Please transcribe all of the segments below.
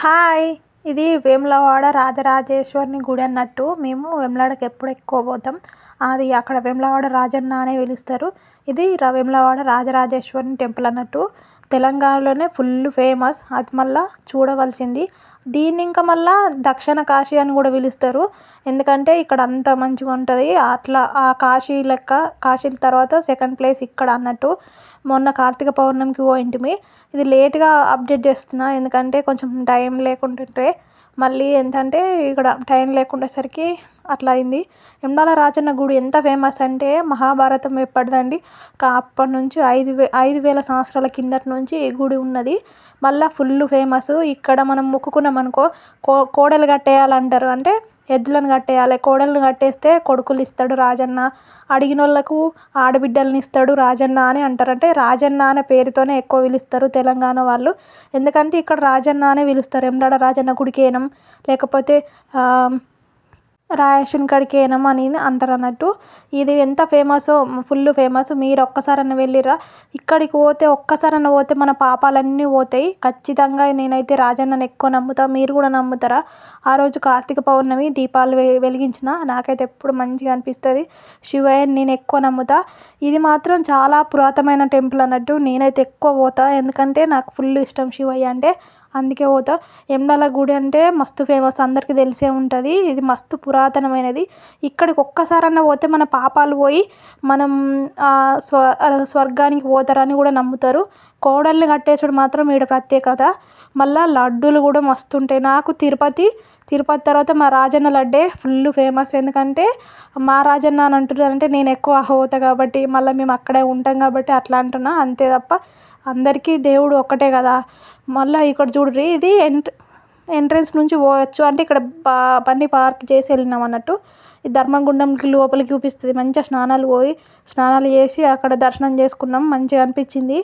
Hi ఇది వేములవాడ రాజరాజేశ్వరిని గుడి అన్నట్టు. మేము వేములవాడకి ఎప్పుడు ఎక్కువ పోతాం. అది అక్కడ వేములవాడ రాజన్న అనే పిలుస్తారు. ఇది వేములవాడ రాజరాజేశ్వరిని టెంపుల్ అన్నట్టు. తెలంగాణలోనే ఫుల్ ఫేమస్. అది మళ్ళీ చూడవలసింది. దీన్ని ఇంకా మళ్ళీ దక్షిణ కాశీ అని కూడా పిలుస్తారు. ఎందుకంటే ఇక్కడ అంత మంచిగా ఉంటుంది. అట్లా ఆ కాశీ లెక్క కాశీ తర్వాత సెకండ్ ప్లేస్ ఇక్కడ అన్నట్టు. మొన్న కార్తీక పౌర్ణమికి పోయింటిమి. ఇది లేట్గా అప్డేట్ చేస్తున్నా. ఎందుకంటే కొంచెం టైం లేకుంటుంటే. మళ్ళీ ఏంటంటే ఇక్కడ టైం లేకుండేసరికి అట్లా అయింది. ఎండాల రాజన్న గుడి ఎంత ఫేమస్ అంటే మహాభారతం ఎప్పటిదండి. అప్పటి నుంచి ఐదు వే ఐదు వేల సంవత్సరాల కిందటి నుంచి ఈ గుడి ఉన్నది. మళ్ళీ ఫుల్ ఫేమస్ ఇక్కడ మనం మొక్కుకున్న అనుకో కో కోడలు కట్టేయాలంటారు. అంటే ఎద్దులను కట్టేయాలి. కోడలను కట్టేస్తే కొడుకులు ఇస్తాడు రాజన్న. అడిగిన వాళ్ళకు ఆడబిడ్డల్ని ఇస్తాడు రాజన్న అని అంటారు. అంటే రాజన్న అనే పేరుతోనే ఎక్కువ పిలుస్తారు తెలంగాణ వాళ్ళు. ఎందుకంటే ఇక్కడ రాజన్న అనే పిలుస్తారు. ఎండాడ రాజన్న గుడికేనం. లేకపోతే రాయేషన్ కాడికి పోయినాం అని అంటారు అన్నట్టు ఇది ఎంత ఫేమసో ఫుల్ ఫేమస్ మీరు ఒక్కసారన్నా వెళ్ళిరా ఇక్కడికి పోతే ఒక్కసారన్నా పోతే మన పాపాలన్నీ పోతాయి. ఖచ్చితంగా నేనైతే రాజన్నని ఎక్కువ నమ్ముతాను మీరు కూడా నమ్ముతారా? ఆ రోజు కార్తీక పౌర్ణమి దీపాలు వె వెలిగించిన నాకైతే ఎప్పుడు మంచిగా అనిపిస్తుంది. శివయ్యని నేను ఎక్కువ నమ్ముతా. ఇది మాత్రం చాలా పురాతనమైన టెంపుల్ అన్నట్టు నేనైతే ఎక్కువ పోతా. ఎందుకంటే నాకు ఫుల్ ఇష్టం శివయ్య అంటే అందుకే పోతా. యమడాల గుడి అంటే మస్తు ఫేమస్ అందరికీ తెలిసే ఉంటుంది. ఇది మస్తు పురాతనమైనది. ఇక్కడికి ఒక్కసారన్నా పోతే మన పాపాలు పోయి మనం స్వ స్వర్గానికి పోతారని కూడా నమ్ముతారు. కోడల్ని కట్టేసుడు మాత్రం ఈడ ప్రత్యేకత. మళ్ళీ లడ్డూలు కూడా మస్తు ఉంటాయి. నాకు తిరుపతి తిరుపతి తర్వాత మా రాజన్న లడ్డే ఫుల్ ఫేమస్ ఎందుకంటే మా రాజన్న అని అంటున్నారు అంటే నేను ఎక్కువ పోతా కాబట్టి మళ్ళీ మేము అక్కడే ఉంటాం కాబట్టి అట్లా అంటున్నా. అంతే తప్ప అందరికీ దేవుడు ఒక్కటే కదా. మళ్ళీ ఇక్కడ చూడుర్రి ఇది ఎంట్ర ఎంట్రన్స్ నుంచి పోవచ్చు. అంటే ఇక్కడ బండి పార్క్ చేసి వెళ్ళినాం అన్నట్టు. ఈ ధర్మగుండంకి లోపలికి చూపిస్తుంది. మంచిగా స్నానాలు పోయి స్నానాలు చేసి అక్కడ దర్శనం చేసుకున్నాం. మంచిగా అనిపించింది.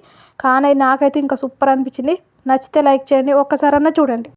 కానీ నాకైతే ఇంకా సూపర్ అనిపించింది. నచ్చితే లైక్ చేయండి. ఒక్కసారన్నా చూడండి.